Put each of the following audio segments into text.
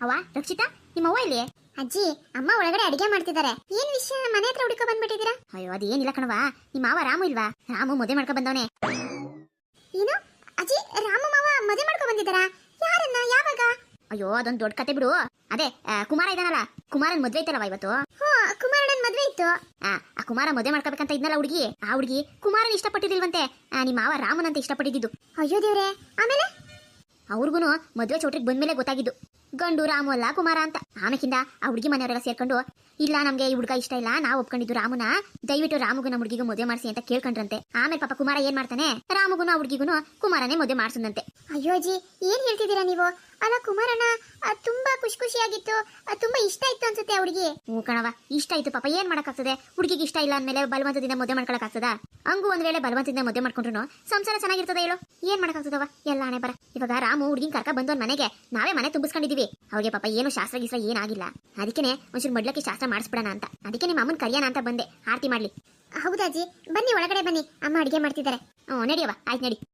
ಅವ್ವ ರಕ್ಷಿತಾ ನಿಮ್ಮ ಅವ್ವ ಇಲ್ಲಿ ಅಜ್ಜಿ ಅಮ್ಮ ಒಳಗಡೆ ಅಡಿಗೆ ಮಾಡ್ತಿದ್ದಾರೆ. ಏನ್ ವಿಷಯ? ಮನೆ ಹತ್ರ ಹುಡುಕ ಬಂದ್ಬಿಟ್ಟಿದ್ದೀರಾ? ಅಯ್ಯೋ ಅದೇನಿಲ್ಲ ಕಣವಾ ನಿಮ್ಮ ಮಾವ ರಾಮು ಇಲ್ವಾ? ರಾಮು ಮದುವೆ ಮಾಡ್ಕೊ ಬಂದವನೆ. ಏನು? ಅಜ್ಜಿ ರಾಮು ಮಾವ ಮದುವೆ ಮಾಡ್ಕೊ ಬಂದಿದ್ದಾರಾ? ಯಾರನ್ನ? ಯಾವಾಗ? ಅಯ್ಯೋ ಅದೊಂದು ದೊಡ್ಡ ಕತೆ ಬಿಡು. ಅದೇ ಕುಮಾರ ಇದಾನಲ್ಲ. ಕುಮಾರನ್ ಮದ್ವೆ ಐತಲ್ಲವ ಇವತ್ತು? ಕುಮಾರನ್ ಕುಮಾರಣ್ಣನ್ ಮದ್ವೆ ಇತ್ತು. ಆ ಕುಮಾರ ಮದುವೆ ಮಾಡ್ಕೋಬೇಕಂತ ಇದ್ನಲ್ಲ ಹುಡುಗಿ? ಆ ಹುಡುಗಿ ಕುಮಾರನ್ ಇಷ್ಟಪಟ್ಟಿದಿಲ್ವಂತೆ ಆ, ನಿಮ್ಮ ಮಾವ ರಾಮನಂತ ಅಂತ ಇಷ್ಟಪಟ್ಟಿದ್ದು ಅಯ್ಯೋ ದೇವ್ರೆ ಆಮೇಲೆ? ಅವ್ರಿಗೂ ಮದುವೆ ಚೌಟ್ರಿಗೆ ಬಂದ್ಮೇಲೆ ಗೊತ್ತಾಗಿದ್ದು. ಗಂಡು ರಾಮು ಅಲ್ಲ ಕುಮಾರ ಅಂತ. ಆಮೇಕಿಂದ ಆ ಹುಡುಗಿ ಮನೆಯವರೆಲ್ಲ ಸೇರ್ಕೊಂಡು, ಇಲ್ಲ, ನಮ್ಗೆ ಈ ಹುಡುಗ ಇಷ್ಟ ಇಲ್ಲ, ನಾವು ಒಪ್ಕೊಂಡಿದ್ದು ರಾಮುನ, ದಯವಿಟ್ಟು ರಾಮುಗೂ ಹುಡುಗಿಗೂ ಮದುವೆ ಮಾಡಿಸಿ ಅಂತ ಕೇಳ್ಕೊಂಡ್ರಂತೆ. ಆಮೇಲೆ ಪಾಪ ಕುಮಾರ ಏನ್ ಮಾಡ್ತಾನೆ? ರಾಮುಗುನು ಆ ಹುಡುಗಿಗೂ ಕುಮಾರನೇ ಮದುವೆ ಮಾಡ್ಸಂದಂತೆ. ಅಯ್ಯೋಜಿ ಏನ್ ಹೇಳ್ತಿದ್ದೀರಾ ನೀವು? ಅಲ್ಲ ಕುಮಾರಣ್ಣ ಅದು ತುಂಬಾ ಖುಷಿ ಖುಷಿಯಾಗಿತ್ತು. ಅದು ತುಂಬಾ ಇಷ್ಟ ಇತ್ತು ಅನ್ಸುತ್ತೆ ಹುಡುಗಿ. ಹ್ಞೂ ಕಣವ ಇಷ್ಟ ಆಯ್ತು ಪಾಪ ಏನ್ ಮಾಡಕ್ಕಾಗ್ತದೆ? ಹುಡುಗಿಗೆ ಇಷ್ಟ ಇಲ್ಲ ಅಂದ್ಮೇಲೆ ಬಲವಂತದಿಂದ ಮುದ್ದೆ ಮಾಡ್ಕೊಳಕ್ಕಾಗ್ತದ? ಹಂಗು ಒಂದ್ ವೇಳೆ ಬಲವಂತದಿಂದ ಮುದ್ದೆ ಮಾಡ್ಕೊಂಡ್ರು ಸಂಸಾರ ಚೆನ್ನಾಗಿರ್ತದೆ ಹೇಳು? ಏನ್ ಮಾಡಕ್ಕಾಗ್ತದವ ಎಲ್ಲ ಹಣೆ ಬರ. ಇವಾಗ ರಾಮು ಹುಡುಗಿನ ಕರ್ಕ ಬಂದವನ್ ಮನೆಗೆ. ನಾವೇ ಮನೆ ತುಂಬಿಸ್ಕೊಂಡಿದೀವಿ. ಅವ್ರಿಗೆ ಪಾಪ ಏನು ಶಾಸ್ತ್ರ ಗೀಸ್ತ್ರ ಏನಾಗಿಲ್ಲ. ಅದಕ್ಕೆ ಒಂಚೂರು ಮಡ್ಲಕ್ಕೆ ಶಾಸ್ತ್ರ ಮಾಡಿಸ್ಬಿಡೋಣ ಅಂತ. ಅದಕ್ಕೆ ನಿಮ್ಮ ಅಮ್ಮನ್ ಕರಿಯೋಣ ಅಂತ ಬಂದೆ. ಆರತಿ ಮಾಡ್ಲಿ. ಹೌದಾಜಿ ಬನ್ನಿ ಒಳಗಡೆ ಬನ್ನಿ. ಅಮ್ಮ ಅಡಿಗೆ ಮಾಡ್ತಿದ್ದಾರೆ. ಹ್ಞೂ ನಡಿಯವ ಆಯ್ತು ನಡಿ.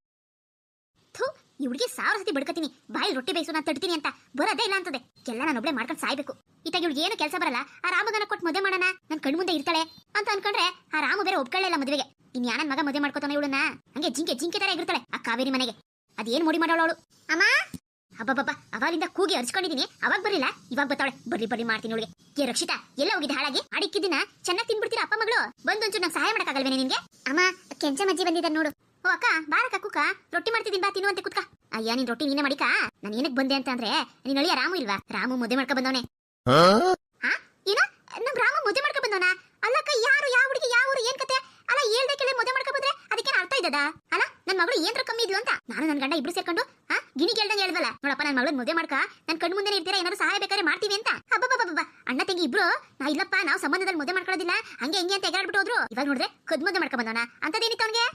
ಈ ಹುಡುಗಿ ಸಾವಿರ ಸತಿ ಬಡ್ಕತೀನಿ ಬಾಯಿ ರೊಟ್ಟಿ ಬೇಯಿಸು, ನಾನು ತಡ್ತೀನಿ ಅಂತ. ಬರೋದೇ ಇಲ್ಲ ಅಂತದೆ. ಎಲ್ಲ ನಾನು ಒಬ್ಳೆ ಮಾಡ್ಕೊಂಡು ಸಾಯ್ಬೇಕು. ಇತ್ತಾಗ ಇವ್ಳಿಗೆ ಏನು ಕೆಲಸ ಬರಲ್ಲ. ಆ ರಾಮಗನ ಕೊಟ್ಟು ಮದುವೆ ಮಾಡೋಣ. ನನ್ನ ಕಣ್ಣು ಮುಂದೆ ಇರ್ತಾಳೆ ಅಂತ ಅನ್ಕೊಂಡ್ರೆ ಆ ರಾಮು ಬೇರೆ ಒಪ್ಕೊಳ್ಳಿಲ್ಲ ಮದುವೆಗೆ. ಇನ್ ಯಾನನ್ ಮಗ ಮದುವೆ ಮಾಡ್ಕೋತಾನೆ ಇವಳನ್ನ? ಹಂಗೆ ಜಿಂಕೆ ಜಿಂಕೆ ತರ ಇರ್ತಾಳೆ ಆ ಕಾವೇರಿ ಮನೆಗೆ. ಅದೇನ್ ಮುಡಿ ಮಾಡೋಳು ಅವಳು? ಅಮ್ಮ? ಅಬ್ಬಬ್ಬಬ್ಬ, ಅವಾಗಿಂದ ಕೂಗಿ ಅರ್ಸ್ಕೊಂಡಿದೀನಿ ಅವಾಗ ಬರಲಿಲ್ಲ, ಇವಾಗ ಬರ್ತಾಳೆ ಬರ್ರಿ ಬರ್ರಿ ಮಾಡ್ತೀನಿ ಅವಳಿಗೆ. ಏ ರಕ್ಷಿತಾ, ಎಲ್ಲ ಹೋಗಿದ್ದ ಹಾಳಾಗಿ? ಅಡಿಕ್ಕಿದ್ದಿನ ಚೆನ್ನಾಗಿ ತಿನ್ಬಿಡ್ತೀರಾ ಅಪ್ಪ ಮಗಳು? ಬಂದೊಂಚೂರು ನಂಗೆ ಸಹಾಯ ಮಾಡಕ್ಕಾಗಲ್ವೇನೆ ನಿನ್ಗೆ? ಅಮ್ಮ, ಕೆಂಚ ಮಜ್ಜಿ ಬಂದಿದ್ದಾರೆ ನೋಡು. ಓ ಅಕ್ಕ ಬಾರಕ್ಕ ಕುಕ್ಕ ರೊಟ್ಟಿ ಮಾಡ್ತಿದ್ದೀನಿ ಬಾ ತಿನ್ನುವಂತೆ ಕುತ್ಕ. ಅಯ್ಯ ನೀನ್ ರೊಟ್ಟಿ ನೀನೇ ಮಾಡಿಕ? ನಾನು ಏನಕ್ಕೆ ಬಂದೆ ಅಂತ ಅಂದ್ರೆ ನೀನ್ ಅಳಿಯ ರಾಮು ಇಲ್ವಾ? ರಾಮು ಮುದ್ದೆ ಮಾಡ್ಕೊ ಬಂದವನೆ. ಏನ? ನಮ್ ರಾಮ ಮುದ್ದೆ ಮಾಡ್ಕೊ ಬಂದವನ? ಅಲ್ಲಕ್ಕ ಯಾರು ಯಾವ ಹುಡುಗಿ ಯಾವ ಊರು ಏನ್ ಕತೆ? ಅಲ್ಲ ಹೇಳ್ದೆ ಕೇಳಿ ಮುದ್ದೆ ಮಾಡ್ಕೊ ಬಂದ್ರೆ ಅದಕ್ಕೆ ಅರ್ಥ ಇದ್ದದ? ಅಲ್ಲ ನನ್ ಮಗಳು ಏನ್ರ ಕಮ್ಮಿ ಇದ್ಲು ಅಂತ. ನಾನು ನನ್ ಗಂಡ ಇಬ್ರು ಸೇರ್ಕೊಂಡು ಹಾ ಗಿಣಿ ಕೇಳ್ದಂಗೆ ಹೇಳ್ದಲ್ಲ ನೋಡಪ್ಪ ನನ್ ಮಗಳು ಮುದ್ದೆ ಮಾಡ್ಕ ನನ್ ಕಣ್ ಮುಂದೆ ಇರ್ತೀರಾ ಏನಾದ್ರು ಸಹಾಯ ಬೇಕಾದ್ರೆ ಮಾಡ್ತೀವಿ ಅಂತ. ಅಬ್ಬಬ್ಬಬ್ಬ ಅಣ್ಣ ತಂಗಿ ಇಬ್ರು ನಾ ಇಲ್ಲಪ್ಪ ನಾವು ಸಂಬಂಧದಲ್ಲಿ ಮುದ್ದೆ ಮಾಡ್ಕೊಳ್ಳೋದಿಲ್ಲ. ಹಂಗೆ ಹಿಂಗೆ ಅಂತ ಎಗಾಡ್ಬಿಟ್ಟು ಹೋದ್ರು. ಇವಾಗ ನೋಡ್ರೆ ಕದ್ ಮುದ್ದೆ ಮಾಡ್ಕೊ ಬಂದವನ? ಅಂತದೇನಿತ್ತು ಅವ್ನಿಗೆ?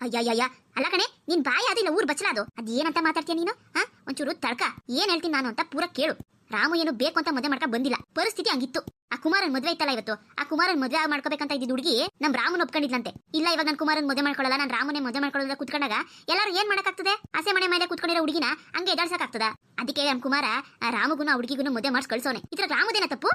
ಅಯ್ಯಯ್ಯಯ್ಯ. ಅಲ್ಲ ಕಣೆ, ನಿನ್ ಬಾಯಿ ಅದಿಲ್ಲ ಊರ್ ಬಚ್ಚಲ ಅದು. ಅದ್ ಏನಂತ ಮಾತಾಡ್ತೀಯ ನೀನು? ಹಾ ಒಂಚೂರು ತಡ್ಕ. ಏನ್ ಹೇಳ್ತೀನಿ ನಾನು ಅಂತ ಪೂರ ಕೇಳು. ರಾಮು ಏನು ಬೇಕು ಅಂತ ಮದುವೆ ಮಾಡ್ಕ ಬಂದಿಲ್ಲ. ಪರಿಸ್ಥಿತಿ ಹಂಗಿತ್ತು. ಆ ಕುಮಾರನ್ ಮದ್ವೆ ಇತ್ತಲ್ಲ ಇವತ್ತು? ಆ ಕುಮಾರನ್ ಮದ್ವೆ ಮಾಡ್ಕೋಬೇಕಂತ ಇದ್ದಿದ್ ಹುಡುಗಿ ನಮ್ ರಾಮನ್ ಒಪ್ಕೊಂಡಿದ್ಲಂತೆ. ಇಲ್ಲ, ಇವಾಗ ನಾನು ಕುಮಾರನ್ ಮದುವೆ ಮಾಡ್ಕೊಳ್ಳಲ್ಲ ನಾನು ರಾಮನೇ ಮದುವೆ ಮಾಡ್ಕೊಳ್ಳೋದ್ರ ಕುತ್ಕೊಂಡಾಗ ಎಲ್ಲರೂ ಏನ್ ಮಾಡಕ್ಕಾಗ್ತದೆ? ಆಸೆ ಮನೆ ಮೇಲೆ ಕುತ್ಕೊಂಡಿರೋ ಹುಡುಗಿನ ಹಂಗೆ ಎದಾಡ್ಸಕ್ಕಾಗ್ತದ ಅದಕ್ಕೆ ನಮ್ ಕುಮಾರ ಆ ರಾಮಗುನು ಆ ಹುಡುಗಿಗುನು ಮದುವೆ ಮಾಡ್ಸ್ ಕಳ್ಸೋನೆ. ಇದ್ರ ರಾಮದೇನ ತಪ್ಪು?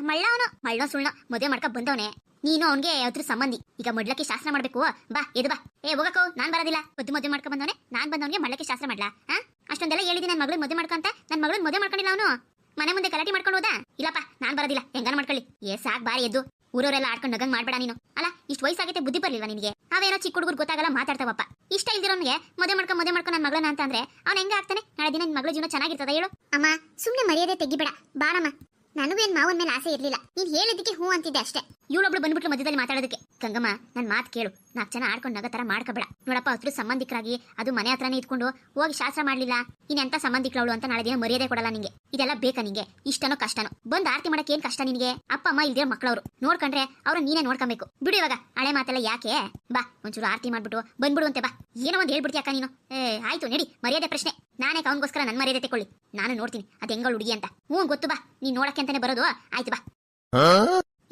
ಮಳ್ಳ ಅವನು ಮಳ್ಳ ಸುಳ್ಳ. ಮದುವೆ ಮಾಡ್ಕ ಬಂದವನೆ. ನೀನು ಅವನ್ಗೆ ಅದ್ರ ಸಂಬಂಧಿ. ಈಗ ಮಡ್ಲಕ್ಕೆ ಶಾಸ್ತ್ರ ಮಾಡ್ಬೇಕು. ಬಾ ಎದು ಬಾ. ಏ, ಹೋಗಕ್ಕೋ. ನಾನ್ ಬರೋದಿಲ್ಲ. ಮದ್ದು ಮದುವೆ ಮಾಡ್ಕೊಂಡ್ ಬಂದವನೆ. ನಾನ್ ಬಂದವನಿಗೆ ಮಳ್ಳಕ್ಕೆ ಶಾಸ್ತ್ರ ಮಾಡ್ಲಾ? ಹಾ ಅಷ್ಟೊಂದೆಲ್ಲ ಹೇಳಿದಿ ನನ್ನ ಮಗಳು ಮದುವೆ ಮಾಡ್ಕೊಂತ ನನ್ನ ಮಗಳನ್ನ ಮದುವೆ ಮಾಡ್ಕೊಂಡಿಲ್ಲ ಅವನು. ಮನೆ ಮುಂದೆ ಗಲಾಟೆ ಮಾಡ್ಕೊಂಡು ಹೋದ? ಇಲ್ಲಪ್ಪ, ನಾನ್ ಬರೋದಿಲ್ಲ. ಹೆಂಗಾನ ಮಾಡ್ಕೊಳ್ಳಿ. ಏ, ಸಾಕ್ ಬಾರಿ ಎದ್ದು. ಊರವರೆಲ್ಲ ಆಡ್ಕೊಂಡು ನಗಂಗ್ ಮಾಡ್ಬೇಡ ನೀನು. ಅಲ್ಲ, ಇಷ್ಟು ವಯಸ್ಸಾಗೈತೆ ಬುದ್ಧಿ ಬರ್ಲಿಲ್ವಾ ನಿನಗೆ? ಅವೇನೋ ಚಿಕ್ಕ ಹುಡುಗರು ಗೊತ್ತಾಗಲ್ಲ ಮಾತಾಡ್ತಾವಪ್ಪ. ಇಷ್ಟ ಇಲ್ದಿರೋನ್ಗೆ ಮದುವೆ ಮಾಡ್ಕೊಂಡು ಮದುವೆ ಮಾಡ್ಕೊಂಡು ನನ್ನ ಮಗಳನ್ನ ಅಂತ ಅಂದ್ರೆ ಅವ್ನು ಹೆಂಗ ಆಗ್ತಾನೆ? ನಾಳೆ ದಿನ ನಿನ್ ಮಗಳ ಜೀವನ ಚೆನ್ನಾಗಿರ್ತದ ಹೇಳು. ಅಮ್ಮ, ಸುಮ್ನೆ ಮರ್ಯಾದೆ ತೆಗಿಬೇಡ. ಬಾರಮ್ಮ. ನನಗೂ ಏನ್ ಮಾವನ್ ಮೇಲೆ ಆಸೆ ಇರ್ಲಿಲ್ಲ. ನೀನ್ ಹೇಳಿದ್ದಕ್ಕೆ ಹೂ ಅಂತಿದ್ದೆ ಅಷ್ಟೇ. ಇವಳೊಬ್ಳು ಬಂದ್ಬಿಟ್ಲು ಮಧ್ಯದಲ್ಲಿ ಮಾತಾಡೋದಕ್ಕೆ. ಗಂಗಮ್ಮ ನನ್ನ ಮಾತು ಕೇಳು. ನಾಲ್ಕು ಜನ ಆಡ್ಕೊಂಡು ನಗ ತರ ಮಾಡ್ಕೋಬೇಡ. ನೋಡಪ್ಪ ಅಷ್ಟು ಸಂಬಂಧಿಕರಾಗಿ ಅದು ಮನೆ ಹತ್ರನೇ ಇದ್ಕೊಂಡು ಹೋಗಿ ಶಾಸ್ತ್ರ ಮಾಡ್ಲಿಲ್ಲ. ಇನ್ನೆಂತ ಸಂಬಂಧಿಕಳವಳು ಅಂತ ನಾಳೆ ದಿನ ಮರ್ಯಾದೆ ಕೊಡಲ್ಲ ನಿಂಗೆ. ಇದೆಲ್ಲ ಬೇಕಾ ನಿಂಗೆ? ಇಷ್ಟನೋ ಕಷ್ಟನೋ? ಬಂದ್ ಆರತಿ ಮಾಡಕ್ಕೆ ಏನ್ ಕಷ್ಟ ನಿನಗೆ? ಅಪ್ಪ, ಅಮ್ಮ ಇಲ್ದಿರೋ ಮಕ್ಕಳವ್ರು ನೋಡ್ಕೊಂಡ್ರೆ ಅವ್ರ ನೀನೇ ನೋಡ್ಕೊಬೇಕು. ಬಿಡು ಇವಾಗ. ಹಳೆ ಮಾತೆಲ್ಲ ಯಾಕೆ? ಬಾ, ಒಂಚೂರು ಆರತಿ ಮಾಡ್ಬಿಟ್ಟು ಬಂದ್ಬಿಡುವಂತೆ ಬಾ. ಏನೋ ಒಂದ್ ಹೇಳ್ಬಿಡ್ತೀಯ ಅಕ್ಕ ನೀನು? ಏ, ಆಯ್ತು, ನಡಿ. ಮರ್ಯಾದೆ ಪ್ರಶ್ನೆ. ನಾನೇ ಅವನಿಗೋಸ್ಕರ ನನ್ನ ಮರ್ಯಾದೆ ತಕೊಳ್ಳಿ. ನಾನು ನೋಡ್ತೀನಿ. ಅದು ಹೆಂಗಳು ಹುಡುಗಿ ಅಂತ. ಹ್ಞೂ, ಗೊತ್ತು ಬಾ. ನೀನ್ ನೋಡಕ್ಕೆ ಅಂತಾನೆ ಬರೋದು. ಆಯ್ತು, ಬಾ.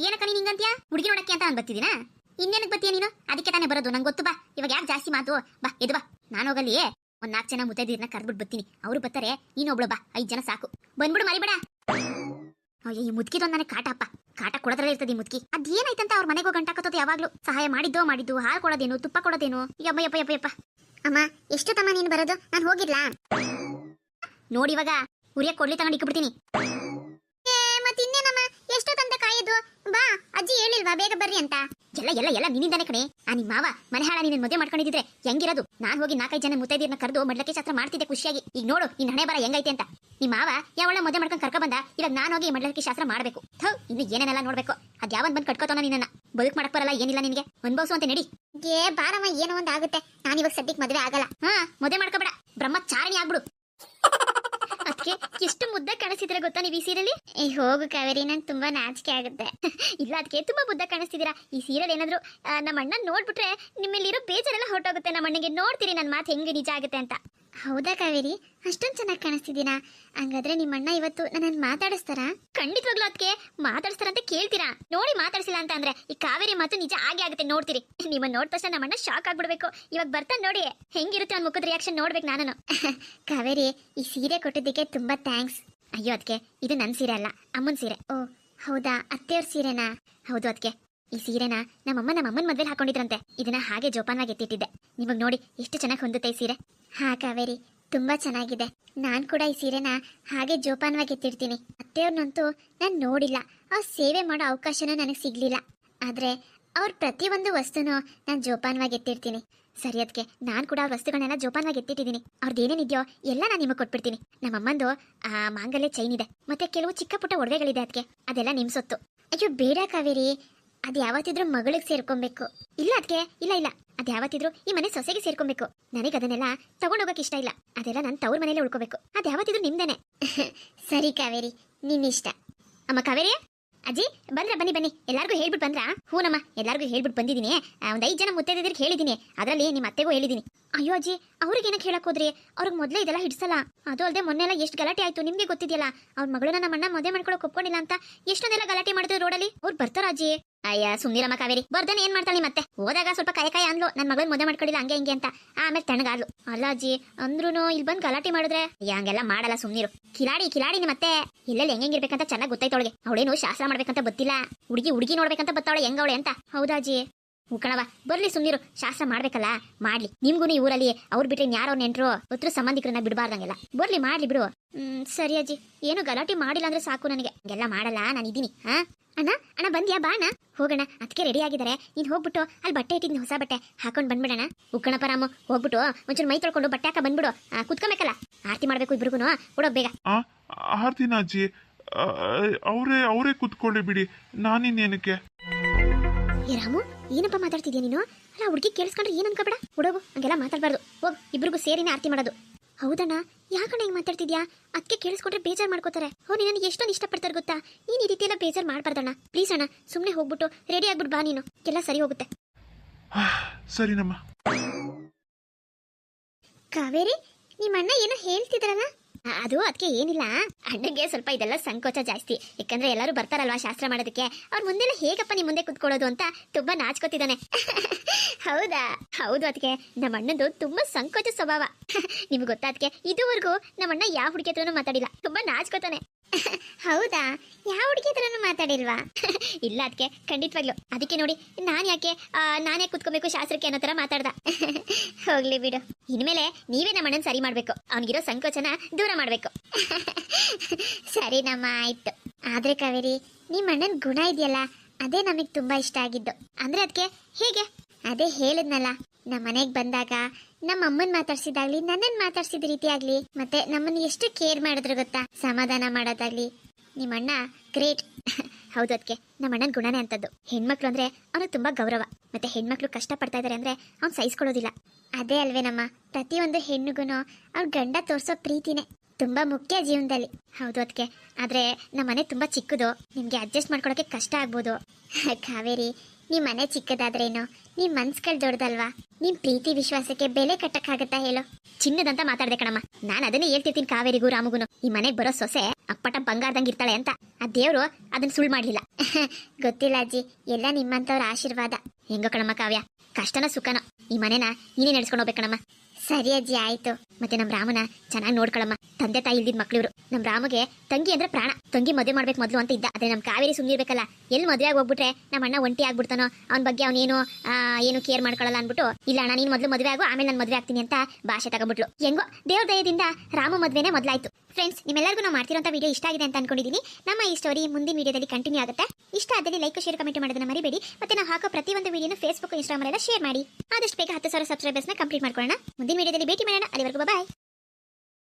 ಏನಕ್ಕ ನೀನ್ ಹಿಂಗಂತ್ಯ? ಹುಡುಗಿ ನೋಡಕ್ಕೆ ಅಂತ ನಾನು ಬತ್ತಿದೀನ ಇನ್ನೇನಕ್ಕೆ ಬತ್ತೀಯ ನೀನು? ಅದಕ್ಕೆ ತಾನೇ ಬರೋದು, ನಂಗೆ ಗೊತ್ತು ಬಾ. ಇವಾಗ ಯಾಕೆ ಜಾಸ್ತಿ ಮಾತು? ಬಾ ಎದು ಬಾ. ನಾನು ಹೋಗಲ್ಲಿ. ಒಂದ್ ನಾಲ್ಕು ಜನ ಮುತ್ತೈದಿರ್ನ ಕರ್ಬಿಟ್ಟು ಬರ್ತೀನಿ. ಅವ್ರು ಬರ್ತಾರೆ ನೀನೊಬ್ಳು ಬಾ. ಐದ್ ಜನ ಸಾಕು. ಬಂದ್ಬಿಡು ಮರಿಬೇಡ. ಅಯ್ಯೋ, ಈ ಮುದ್ಕಿದೊಂದು ನನಗೆ ಕಾಟಪ್ಪ. ಕಾಟ ಕೊಡೋದ್ರಲ್ಲೇ ಇರ್ತದೆ ಈ ಮುದ್ಕಿ. ಅದೇನಾಯ್ತಂತ ಅವ್ರ ಮನೆಗೆ ಹೋಗಿ ಗಂಟಾಕತ್ತೋದು ಯಾವಾಗ್ಲೂ? ಸಹಾಯ ಮಾಡಿದ್ದೋ ಮಾಡಿದ್ದು ಹಾಲು ಕೊಡೋದೇನು, ತುಪ್ಪ ಕೊಡೋದೇನು. ಯಪ್ಪ ಯಪ್ಪ ಯಪ್ಪ ಅಮ್ಮ ಎಷ್ಟು ತಮ್ಮ ನೀನು ಬರೋದು? ನಾನು ಹೋಗಿರ್ಲಾ? ನೋಡಿ ಇವಾಗ ಉರಿಯ ಕೊಡ್ಲಿ ತಗೊಂಡು ಇಕ್ಬಿಡ್ತೀನಿ. ಬಾ ಅಜ್ಜಿ ಹೇಳಿಲ್ವಾ ಬೇಗ ಬರ್ರಿ ಅಂತ? ಎಲ್ಲ ಎಲ್ಲ ಎಲ್ಲ ನಿನ್ನಿಂದಾನೆ ಕಣೆ. ಆ ನಿಮ್ಮ ಮಾವ ಮನೆ ಹಾಳ ನೀನು ಮದುವೆ ಮಾಡ್ಕೊಂಡಿದ್ರೆ ಹೆಂಗಿರೋದು? ನಾನು ಹೋಗಿ ನಾಲ್ಕೈದು ಜನ ಮುತ್ತೈದಿರ್ನ ಕರೆದು ಮಡ್ಲಕ್ಕೆ ಶಾಸ್ತ್ರ ಮಾಡ್ತಿದ್ದೆ ಖುಷಿಯಾಗಿ. ಈಗ ನೋಡು ನಿನ್ನ ಹಣೆ ಬರ ಹೆಂಗೈತೆ ಅಂತ. ನಿಮ್ಮ ಮಾವ ಯಾವಳ ಮದುವೆ ಮಾಡ್ಕೊಂಡು ಕರ್ಕ ಬಂದ? ಇವಾಗ ನಾನು ಹೋಗಿ ಮಡ್ಲಕ್ಕೆ ಶಾಸ್ತ್ರ ಮಾಡಬೇಕು. ಥೌ ಇನ್ನು ಏನೇನೆಲ್ಲ ನೋಡ್ಬೇಕು? ಅದ್ ಯಾವನ್ ಬಂದು ಕಟ್ಕೋತಾನ ನಿನ್ನ ಬದುಕ್ ಮಾಡಕ್ ಬರಲ್ಲ ಏನಿಲ್ಲ ನಿನಗೆ. ಅನುಭವಿಸು ಅಂತ ನಡಿ. ಏ ಬಾರಮ್ಮ ಏನೋ ಒಂದು ಆಗುತ್ತೆ. ನಾನು ಇವಾಗ ಸದ್ಯಕ್ಕೆ ಮದುವೆ ಆಗಲ್ಲ. ಹಾ ಮದುವೆ ಮಾಡ್ಕೋಬೇಡ. ಬ್ರಹ್ಮಚಾರಣಿ ಆಗ್ಬಿಡು. ಅದಕ್ಕೆ ಎಷ್ಟು ಮುದ್ದೆ ಕಾಣಿಸ್ತಿದ್ರೆ ಗೊತ್ತಾ ನೀವು ಈ ಸೀರೆಲಿ ಏ, ಹೋಗು ಕಾವೇರಿ, ನಂಗೆ ತುಂಬಾ ನಾಚಿಕೆ ಆಗುತ್ತೆ. ಇಲ್ಲ, ಅದಕ್ಕೆ ತುಂಬಾ ಮುದ್ದ ಕಾಣಿಸ್ತಿದ್ದೀರಾ? ಈ ಸೀರಿಯಲ್ ಏನಾದ್ರು ನಮ್ಮ ಅಣ್ಣ ನೋಡ್ಬಿಟ್ರೆ ನಿಮ್ಮಲ್ಲಿರೋ ಬೇಜಾರೆಲ್ಲ ಹೊರಟೋಗುತ್ತೆ. ನಮ್ಮ ಅಣ್ಣಗೆ ನೋಡ್ತೀರಿ ನನ್ನ ಮಾತು ಹೆಂಗೆ ನಿಜ ಆಗುತ್ತೆ ಅಂತ. ಹೌದಾ ಕಾವೇರಿ? ಅಷ್ಟೊಂದು ಚೆನ್ನಾಗಿ ಕಾಣಿಸ್ತಿದ್ದೀರಾ? ಹಂಗಾದ್ರೆ ನಿಮ್ಮಣ್ಣ ಇವತ್ತು ನನ್ನ ಮಾತಾಡಿಸ್ತಾರಾ? ಖಂಡಿತವಾಗ್ಲೂ ಅದಕ್ಕೆ ಮಾತಾಡ್ಸ್ತಾರಂತ ಕೇಳ್ತೀರಾ? ನೋಡಿ ಮಾತಾಡಿಸಿಲ್ಲ ಅಂತ ಅಂದ್ರೆ ಈ ಕಾವೇರಿ ಮಾತು ನಿಜ ಆಗೇ ಆಗುತ್ತೆ, ನೋಡ್ತೀರಿ. ನಿಮ್ಮನ್ನ ನೋಡಿದ ತಕ್ಷಣ ನಮ್ಮಣ್ಣ ಶಾಕ್ ಆಗ್ಬಿಡ್ಬೇಕು. ಇವಾಗ ಬರ್ತಾನೆ ನೋಡಿ, ಹೆಂಗಿರುತ್ತೆ ಅವ್ನ ಮುಖದ ರಿಯಾಕ್ಷನ್ ನೋಡ್ಬೇಕು ನಾನು ಕಾವೇರಿ, ಈ ಸೀರೆ ಕೊಟ್ಟಿದ್ದಕ್ಕೆ ತುಂಬಾ ಥ್ಯಾಂಕ್ಸ್ ಅಯ್ಯೋ ಅದಕ್ಕೆ ಇದು ನನ್ನ ಸೀರೆ ಅಲ್ಲ, ಅಮ್ಮನ ಸೀರೆ. ಓ, ಹೌದಾ, ಅತ್ತೆಯವ್ರ ಸೀರೆನಾ? ಹೌದು ಅದಕ್ಕೆ ಈ ಸೀರೆನ ನಮ್ಮಮ್ಮ ನಮ್ಮಮ್ಮನ ಮದ್ವೆಲಿ ಹಾಕೊಂಡಿದ್ರಂತೆ. ಇದನ್ನ ಹಾಗೆ ಜೋಪಾನವಾಗಿ ಎತ್ತಿಟ್ಟಿದ್ದೆ. ನಿಮಗ್ ನೋಡಿ ಎಷ್ಟು ಚೆನ್ನಾಗಿ ಹೊಂದುತ್ತೆ ಈ ಸೀರೆ. ಹಾ, ಕಾವೇರಿ. ತುಂಬಾ ಚೆನ್ನಾಗಿದೆ. ನಾನ್ ಕೂಡ ಈ ಸೀರೆನ ಹಾಗೆ ಜೋಪಾನವಾಗಿ ಎತ್ತಿಡ್ತೀನಿ ಅತ್ತೆಯವ್ರನ್ನಂತೂ ನಾನು ನೋಡಿಲ್ಲ. ಅವ್ರ ಸೇವೆ ಮಾಡೋ ಅವಕಾಶನೂ ನನಗೆ ಸಿಗ್ಲಿಲ್ಲ. ಆದ್ರೆ ಅವ್ರ ಪ್ರತಿಯೊಂದು ವಸ್ತುನೂ ನಾನು ಜೋಪಾನವಾಗಿ ಎತ್ತಿಡ್ತೀನಿ ಸರಿ ಅದಕ್ಕೆ ನಾನು ಕೂಡ ಅವ್ರ ವಸ್ತುಗಳನ್ನೆಲ್ಲ ಜೋಪಾನವಾಗಿ ಎತ್ತಿಟ್ಟಿದ್ದೀನಿ ಅವ್ರದ್ದು ಏನೇನಿದೆಯೋ ಎಲ್ಲ ನಾನು ನಿಮಗೆ ಕೊಟ್ಬಿಡ್ತೀನಿ. ನಮ್ಮಮ್ಮಂದು, ಆ, ಮಾಂಗಲ್ಯ ಚೈನ್ ಇದೆ. ಮತ್ತೆ ಕೆಲವು ಚಿಕ್ಕ ಪುಟ್ಟ ಒಡವೆಗಳಿದೆ ಅದಕ್ಕೆ ಅದೆಲ್ಲ ನಿಮ್ಮ ಸೊತ್ತು. ಅಯ್ಯೋ, ಬೇಡ ಕಾವೇರಿ. ಅದು ಯಾವತ್ತಿದ್ರೂ ಮಗಳಿಗೆ ಸೇರ್ಕೊಬೇಕು. ಇಲ್ಲ ಅದಕ್ಕೆ ಇಲ್ಲ ಇಲ್ಲ. ಅದು ಯಾವತ್ತಿದ್ರು ಈ ಮನೆ ಸೊಸೆಗೆ ಸೇರ್ಕೊಬೇಕು. ನನಗೆ ಅದನ್ನೆಲ್ಲ ತಗೊಂಡೋಗಕ್ಕೆ ಇಷ್ಟ ಇಲ್ಲ. ಅದೆಲ್ಲ ನಾನು ತವ್ರ ಮನೇಲೆ ಉಳ್ಕೋಬೇಕು. ಅದ್ಯಾವತ್ತಿದ್ರು ನಿಮ್ದೇನೆ. ಸರಿ ಕಾವೇರಿ ನಿನ್ನಿಷ್ಟ ಅಮ್ಮ ಕಾವೇರಿ ಅಜ್ಜಿ, ಬಂದ್ರ? ಬನ್ನಿ ಬನ್ನಿ. ಎಲ್ಲಾರ್ಗೂ ಹೇಳ್ಬಿಟ್ಟು ಬಂದ್ರ? ಹೂನಮ್ಮ, ಎಲ್ಲಾರ್ಗೂ ಹೇಳ್ಬಿಟ್ಟು ಬಂದಿದ್ದೀನಿ ಒಂದ್ ಐದ್ ಜನ ಮುತ್ತೈದಿದ್ರಿಗೆ ಹೇಳಿದ್ದೀನಿ ಅದರಲ್ಲಿ ನಿಮ್ಮ ಅತ್ತೆಗೂ ಹೇಳಿದ್ದೀನಿ ಅಯ್ಯೋ ಅಜ್ಜಿ, ಅವ್ರಿಗೆ ಏನಕ್ಕೆ ಹೇಳಕ್ ಹೋದ್ರಿ? ಅವ್ರಿಗೆ ಮೊದಲೇ ಇದೆಲ್ಲ ಹಿಡ್ಸಲ್ಲ. ಅದು ಅಲ್ಲದೆ ಮೊನ್ನೆ ಎಲ್ಲ ಎಷ್ಟು ಗಲಾಟೆ ಆಯ್ತು ನಿಮ್ಗೆ ಗೊತ್ತಿದೆಯಲ್ಲ? ಅವ್ರ ಮಗಳನ್ನ ನಮ್ಮ ಅಣ್ಣ ಮದುವೆ ಮಾಡ್ಕೊಳಕ್ ಒಪ್ಕೊಂಡಿಲ್ಲ ಅಂತ ಎಷ್ಟೊಂದೆಲ್ಲ ಗಲಾಟೆ ಮಾಡಿದ್ರು ರೋಡಲ್ಲಿ? ಅವ್ರು ಬರ್ತಾರ ಅಜ್ಜಿ? ಅಯ್ಯ ಸುಮ್ನಿರಮ್ಮ ಕಾವೇರಿ ಬರ್ದನ್, ಏನ್ ಮಾಡ್ತಾಳೆ ಮತ್ತೆ? ಹೋದಾಗ ಸ್ವಲ್ಪ ಕಾಯ ಕಾಯ ಅಂದ್ಲು. ನನ್ನ ಮಗಳು ಮದುವೆ ಮಾಡ್ಕೊಡಿಲ್ಲ ಹಂಗೆ ಹಿಂಗೆ ಅಂತ. ಆಮೇಲೆ ತಣ್ಣಗಾದ್ಲು. ಅಲ್ಲ ಅಜ್ಜಿ ಅಂದ್ರೂ ಇಲ್ಲಿ ಬಂದು ಗಲಾಟೆ ಮಾಡಿದ್ರೆ? ಹಂಗೆಲ್ಲ ಮಾಡಲ್ಲ, ಸುಮ್ನಿರು. ಕಿಲಾಡಿ ಕಿಲಾಡಿ ಮತ್ತೆ? ಎಲ್ಲೆಲ್ಲಿ ಹೆಂಗಿರ್ಬೇಕಂತ ಚೆನ್ನಾಗಿ ಗೊತ್ತೈತವಳಿಗೆ ಅವಳೇನು ಶಾಸ್ತ್ರ ಮಾಡ್ಬೇಕಂತ ಗೊತ್ತಿಲ್ಲ ಹುಡುಗಿ ಹುಡುಗಿ ನೋಡ್ಬೇಕಂತ ಬತ್ತವಳೆ, ಹೆಂಗವಳೆ ಅಂತ. ಹೌದಾ ಉಕಣವ ಬರ್ಲಿ ಸುಮ್ನಿರು ಶಾಸ್ತ್ರ ಮಾಡ್ಬೇಕಲ್ಲ ಮಾಡ್ಲಿ. ನಿಮ್ಗೂ ಈ ಊರಲ್ಲಿ ಅವ್ರು ಬಿಟ್ರೆ ಯಾರೋ ನೆಂಟ್ರು ಒತ್ರು ಸಂಬಂಧಿಕರನ್ನ ಬಿಡಬಾರ್ದಂಗೆಲ್ಲ. ಬರ್ಲಿ ಮಾಡ್ಲಿ ಬಿಡು. ಹ್ಮ್ ಸರಿ ಅಜ್ಜಿ. ಏನು ಗಲಾಟೆ ಮಾಡಿಲ್ಲ ಅಂದ್ರೆ ಸಾಕು ನನಗೆ. ಎಲ್ಲ ಮಾಡಲ್ಲ ನಾನು ಇದೀನಿ ಹ? ಅಣ್ಣ ಅಣ್ಣ ಬಂದ್ಯಾ ಬಾ ಅಣ್ಣ. ಹೋಗೋಣ ಅದಕ್ಕೆ ರೆಡಿ ಆಗಿದ್ದಾರೆ. ನೀನ್ ಹೋಗ್ಬಿಟ್ಟು ಅಲ್ಲಿ ಬಟ್ಟೆ ಇಟ್ಟಿದ್ನಿ ಹೊಸ ಬಟ್ಟೆ ಹಾಕೊಂಡ್ ಬಂದ್ಬಿಡಣ ಉಕ್ಕಣಪ್ಪ ರಾಮು ಹೋಗ್ಬಿಟ್ಟು ಒಂಚೂರು ಮೈ ತೊಳ್ಕೊಂಡು ಬಟ್ಟೆ ಹಾಕ ಬಂದ್ಬಿಡು. ಕುತ್ಕೊಬೇಕಲ್ಲ? ಆರತಿ ಮಾಡ್ಬೇಕು ಇಬ್ರಿಗೂ ಕೊಡೋ ಬೇಗ. ಆ ಆರ್ತಿನ ಅಜ್ಜಿ? ಅವರೇ ಅವರೇ ಕುತ್ಕೊಳ್ಳಿ ಬಿಡಿ. ನಾನಿನ್ನೇನಕ್ಕೆ? ಏನಕ್ಕೆ ರಾಮು ಏನಪ್ಪ ಮಾತಾಡ್ತಿದ್ಯಾ ನೀನು? ಅಲ್ಲ ಹುಡುಗಿ ಕೇಳಿಸ್ಕೊಂಡ್ರೆ ಏನ್ ಅನ್ಕೋಬೇಡ? ಹುಡುಗು ಹಂಗೆಲ್ಲ ಮಾತಾಡ್ಬಾರ್ದು. ಹೋಗ್ ಇಬ್ರಿಗೂ ಸೇರಿನೇ ಆರತಿ ಮಾಡೋದು. ಹೌದಣ್ಣ ಯಾಕಣ್ಣ ಹಿಂಗ್ ಮಾತಾಡ್ತಿದ್ಯಾ? ಅದಕ್ಕೆ ಕೇಳಿಸ್ಕೊಂಡ್ರೆ ಬೇಜಾರ್ ಮಾಡ್ಕೋತಾರೆ. ಅವ್ರು ನಿನ್ನ ಎಷ್ಟೊಂದು ಇಷ್ಟಪಡ್ತಾರೆ ಗೊತ್ತಾ? ನೀನ್ ಈ ರೀತಿ ಎಲ್ಲ ಬೇಜಾರ್ ಮಾಡ್ಬಾರ್ದಣ್ಣ. ಪ್ಲೀಸ್ ಅಣ್ಣ ಸುಮ್ಮನೆ ಹೋಗ್ಬಿಟ್ಟು ರೆಡಿ ಆಗ್ಬಿಟ್ಟು ಬಾ ನೀನು. ಎಲ್ಲ ಸರಿ ಹೋಗುತ್ತೆ. ಸರಿನಮ್ಮ. ಕಾವೇರಿ ನಿಮ್ಮ ಅಣ್ಣ ಏನೋ ಹೇಳ್ತಿದ್ರಲ್ಲ? ಅದು ಅದಕ್ಕೆ ಏನಿಲ್ಲ. ಅಣ್ಣಗೆ ಸ್ವಲ್ಪ ಇದೆಲ್ಲ ಸಂಕೋಚ ಜಾಸ್ತಿ. ಯಾಕಂದ್ರೆ ಎಲ್ಲರೂ ಬರ್ತಾರಲ್ವಾ ಶಾಸ್ತ್ರ ಮಾಡೋದಕ್ಕೆ. ಅವ್ರ ಮುಂದೆಲ್ಲ ಹೇಗಪ್ಪ ನಿಮ್ ಮುಂದೆ ಕುತ್ಕೊಳ್ಳೋದು ಅಂತ ತುಂಬಾ ನಾಚ್ಕೋತಿದ್ದಾನೆ. ಹೌದಾ? ಹೌದು ಅದಕ್ಕೆ ನಮ್ಮ ಅಣ್ಣಂದು ತುಂಬಾ ಸಂಕೋಚ ಸ್ವಭಾವ. ನಿಮ್ಗೆ ಗೊತ್ತಾ ಅದಕ್ಕೆ ಇದುವರೆಗೂ ನಮ್ಮ ಅಣ್ಣ ಯಾವ ಹುಡುಗಿ ಹತ್ರನೂ ಮಾತಾಡಿಲ್ಲ. ತುಂಬಾ ನಾಚ್ಕೋತಾನೆ. ಹೌದಾ? ಯಾವ ಹುಡುಗಿ ಹತ್ರನೂ ಮಾತಾಡಿಲ್ವಾ? ಇಲ್ಲ ಅದಕ್ಕೆ ಖಂಡಿತವಾಗ್ಲು. ಅದಕ್ಕೆ ನೋಡಿ, ನಾನು ಯಾಕೆ ನಾನೇ ಕುತ್ಕೋಬೇಕು ಶಾಸ್ತ್ರಕ್ಕೆ ಅನ್ನೋ ತರ ಮಾತಾಡ್ದ? ಹೋಗ್ಲಿ ಬಿಡು. ಇನ್ಮೇಲೆ ನೀವೇ ನಮ್ಮ ಅಣ್ಣನ್ ಸರಿ ಮಾಡ್ಬೇಕು. ಅವ್ನಿಗಿರೋ ಸಂಕೋಚನ ದೂರ ಮಾಡ್ಬೇಕು. ಸರಿನಮ್ಮ, ಆಯ್ತು. ಆದ್ರೆ ಕಾವೇರಿ ನಿಮ್ಮ ಅಣ್ಣನ ಗುಣ ಇದೆಯಲ್ಲ, ಅದೇ ನಮಗೆ ತುಂಬಾ ಇಷ್ಟ ಆಗಿದ್ದು. ಅಂದ್ರೆ ಅದಕ್ಕೆ ಹೇಗೆ? ಅದೇ ಹೇಳಿದ್ನಲ್ಲ ನಮ್ಮ ಬಂದಾಗ ನಮ್ಮ ಅಮ್ಮನ್ ಮಾತಾಡ್ಸಿದಾಗ್ಲಿ ನನ್ನನ್ ಮಾತಾಡ್ಸಿದ ರೀತಿ ಆಗ್ಲಿ ಮತ್ತೆ ನಮ್ಮನ್ನ ಎಷ್ಟು ಕೇರ್ ಮಾಡಿದ್ರು ಗೊತ್ತಾ? ಸಮಾಧಾನ ಮಾಡೋದಾಗ್ಲಿ. ನಿಮ್ಮ ಅಣ್ಣ ಗ್ರೇಟ್. ಹೌದು ಅದಕ್ಕೆ ನಮ್ಮ ಅಣ್ಣನ ಗುಣನೇ ಅಂತದ್ದು ಹೆಣ್ಮಕ್ಳು ಅಂದ್ರೆ ಅವನು ತುಂಬಾ ಗೌರವ. ಮತ್ತೆ ಹೆಣ್ಮಕ್ಳು ಕಷ್ಟ ಪಡ್ತಾ ಇದಾರೆ ಅಂದ್ರೆ ಅವ್ನು ಸಹಿಸ್ಕೊಳ್ಳೋದಿಲ್ಲ. ಅದೇ ಅಲ್ವೇ ನಮ್ಮ, ಪ್ರತಿಯೊಂದು ಹೆಣ್ಣಿಗೂ ಅವ್ರ ಗಂಡ ತೋರ್ಸೋ ಪ್ರೀತಿನೇ. ತುಂಬಾ ಮುಖ್ಯ ಜೀವನದಲ್ಲಿ. ಹೌದು ಅದಕ್ಕೆ ಆದ್ರೆ ನಮ್ಮ ಮನೆ ತುಂಬಾ ಚಿಕ್ಕದು. ನಿಮ್ಗೆ ಅಡ್ಜಸ್ಟ್ ಮಾಡ್ಕೊಳಕ್ಕೆ ಕಷ್ಟ ಆಗ್ಬೋದು. ಕಾವೇರಿ ನಿಮ್ ಮನೆ ಚಿಕ್ಕದಾದ್ರೇನೋ? ನಿಮ್ ಮನ್ಸ್ಗಳು ದೊಡ್ಡದಲ್ವಾ? ನಿಮ್ ಪ್ರೀತಿ ವಿಶ್ವಾಸಕ್ಕೆ ಬೆಲೆ ಕಟ್ಟಕ್ಕಾಗತ್ತಾ ಹೇಳೋ? ಚಿನ್ನದಂತ ಮಾತಾಡ್ದೆ ಕಣಮ್ಮ. ನಾನು ಅದನ್ನೇ ಹೇಳ್ತಿರ್ತೀನಿ ಕಾವೇರಿಗೂ, ರಾಮಗುನು. ಈ ಮನೆಗೆ ಬರೋ ಸೊಸೆ ಅಪ್ಪಟ ಬಂಗಾರದಂಗ್ ಇರ್ತಾಳೆ ಅಂತ. ಆ ದೇವ್ರು ಅದನ್ನ ಸುಳ್ಳು ಮಾಡಲಿಲ್ಲ. ಗೊತ್ತಿಲ್ಲ ಅಜ್ಜಿ. ಎಲ್ಲ ನಿಮ್ಮಂತವ್ರ ಆಶೀರ್ವಾದ. ಹೆಂಗೋ ಕಣಮ್ಮ ಕಾವ್ಯ. ಕಷ್ಟನ ಸುಖನೋ. ಈ ಮನೆನ ನೀನೇ ನಡ್ಸ್ಕೊಂಡು ಹೋಗ್ಬೇಕು ಕಣಮ್ಮ. ಸರಿ ಅಜ್ಜಿ, ಆಯ್ತು. ಮತ್ತೆ ನಮ್ ರಾಮನ ಚೆನ್ನಾಗಿ ನೋಡ್ಕೊಳಮ್ಮ. ತಂದೆ ತಾಯಿ ಇಲ್ದಿದ್ ಮಕ್ಳು ಇವ್ರು ನಮ್ ರಾಮಗೆ ತಂಗಿ ಅಂದ್ರೆ ಪ್ರಾಣ. ತಂಗಿ ಮದುವೆ ಮಾಡ್ಬೇಕು ಮೊದ್ಲು ಅಂತ ಇದ್ದ. ಆದ್ರೆ ನಮ್ ಕಾವೇರಿ ಸುಮ್ನಿರ್ಬೇಕಲ್ಲ ಎಲ್ಲಿ ಮದುವೆ ಆಗಿ ಹೋಗ್ಬಿಟ್ರೆ ನಮ್ಮ ಅಣ್ಣ ಒಂಟಿ ಆಗ್ಬಿಡ್ತಾನೋ? ಅವ್ನ ಬಗ್ಗೆ ಅವನೇನು ಏನು ಕೇರ್ ಮಾಡ್ಕೊಳಲ್ಲ ಅನ್ಬಿಟ್ಟು ಇಲ್ಲ ಅಣ್ಣ, ನೀನ್ ಮೊದ್ಲು ಮದುವೆ ಆಗು, ಆಮೇಲೆ ನಾನು ಮದುವೆ ಆಗ್ತೀನಿ ಅಂತ ಭಾಷೆ ತಗೊಂಡ್ಬಿಟ್ಲು. ಹೆಂಗೋ ದೇವ್ರ ದಯದಿಂದ ರಾಮ ಮದ್ವೆನೇ ಮೊದ್ಲಾಯ್ತು. ಫ್ರೆಂಡ್ಸ್ ನಿಮ್ಮೆಲ್ಲರಿಗೂ ನಾವು ಮಾಡ್ತಿರೋಂಥ ವಿಡಿಯೋ ಇಷ್ಟ ಆಗಿದೆ ಅಂತ ಅನ್ಕೊಂಡಿದ್ದೀನಿ ನಮ್ಮ ಈ ಸ್ಟೋರಿ ಮುಂದಿನ ವಿಡಿಯೋದಲ್ಲಿ ಕಂಟಿನ್ಯೂ ಆಗುತ್ತೆ. ಇಷ್ಟ ಆದಲ್ಲಿ ಲೈಕ್ ಶೇರ್ ಕಮೆಂಟ್ ಮಾಡೋದನ್ನ ಮರಿಬೇಡಿ. ಮತ್ತೆ ನಾವು ಹಾಕೋ ಪ್ರತಿಯೊಂದು ವಿಡಿಯೋನ ಫೇಸ್ಬುಕ್ ಇನ್ಸ್ಟಾಗ್ರಾಮ್ ಎಲ್ಲ ಶೇರ್ ಮಾಡಿ. ಆದಷ್ಟು ಬೇಗ ಹತ್ತು ಸಾವಿರ ಸಬ್ಸ್ಕ್ರೈಬರ್ಸ್ನ ಕಂಪ್ಲೀಟ್ ಮಾಡ್ಕೊಳ್ಳೋಣ. ಮುಂದಿನ ವಿಡಿಯೋದಲ್ಲಿ ಭೇಟಿ ಮಾಡೋಣ. ಅಲ್ಲಿವರೆಗೂ ಬಾಯ್